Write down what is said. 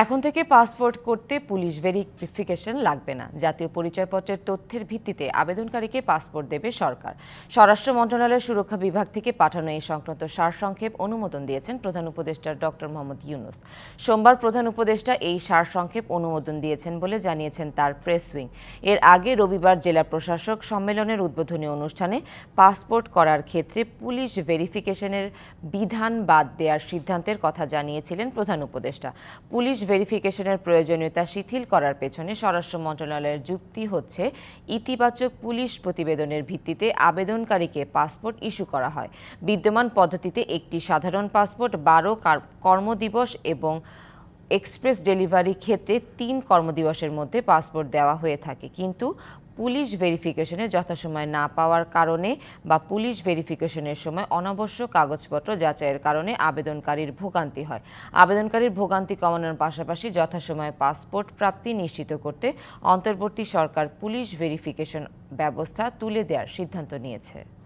এখন থেকে পাসপোর্ট করতে পুলিশ ভেরিফিকেশন লাগবে না। জাতীয় পরিচয়পত্রের তথ্যের ভিত্তিতে আবেদনকারীকে পাসপোর্ট দেবে সরকার। স্বরাষ্ট্র মন্ত্রণালয়ের সুরক্ষা বিভাগ থেকে পাঠানো এই সংক্রান্ত সারসংক্ষেপ অনুমোদন দিয়েছেন প্রধান উপদেষ্টা ডক্টর মোহাম্মদ ইউনুস। সোমবার প্রধান উপদেষ্টা এই সারসংক্ষেপ অনুমোদন দিয়েছেন বলে জানিয়েছেন তার প্রেস উইং। এর আগে রবিবার জেলা প্রশাসক সম্মেলনের উদ্বোধনী অনুষ্ঠানে পাসপোর্ট করার ক্ষেত্রে পুলিশ ভেরিফিকেশনের বিধান বাদ দেওয়ার সিদ্ধান্তের কথা জানিয়েছিলেন প্রধান উপদেষ্টা। পুলিশ ভেরিফিকেশনের প্রয়োজনীয়তা শিথিল করার পেছনে স্বরাষ্ট্র মন্ত্রণালয়ের যুক্তি হচ্ছে, ইতিবাচক পুলিশ প্রতিবেদনের ভিত্তিতে আবেদনকারীকে পাসপোর্ট ইস্যু করা হয়। বিদ্যমান পদ্ধতিতে একটি সাধারণ পাসপোর্ট, বারো কর্মদিবস এবং এক্সপ্রেস ডেলিভারি ক্ষেত্রে তিন কর্মদিবসের মধ্যে পাসপোর্ট দেওয়া হয়ে থাকে। কিন্তু পুলিশ ভেরিফিকেশনে যথাসময় না পাওয়ার কারণে বা পুলিশ ভেরিফিকেশনের সময় অনাবশ্যক কাগজপত্র যাচাইয়ের কারণে আবেদনকারীর ভোগান্তি হয়। আবেদনকারীর ভোগান্তি কমানোর পাশাপাশি যথাসময়ে পাসপোর্ট প্রাপ্তি নিশ্চিত করতে অন্তর্বর্তী সরকার পুলিশ ভেরিফিকেশন ব্যবস্থা তুলে দেওয়ার সিদ্ধান্ত নিয়েছে।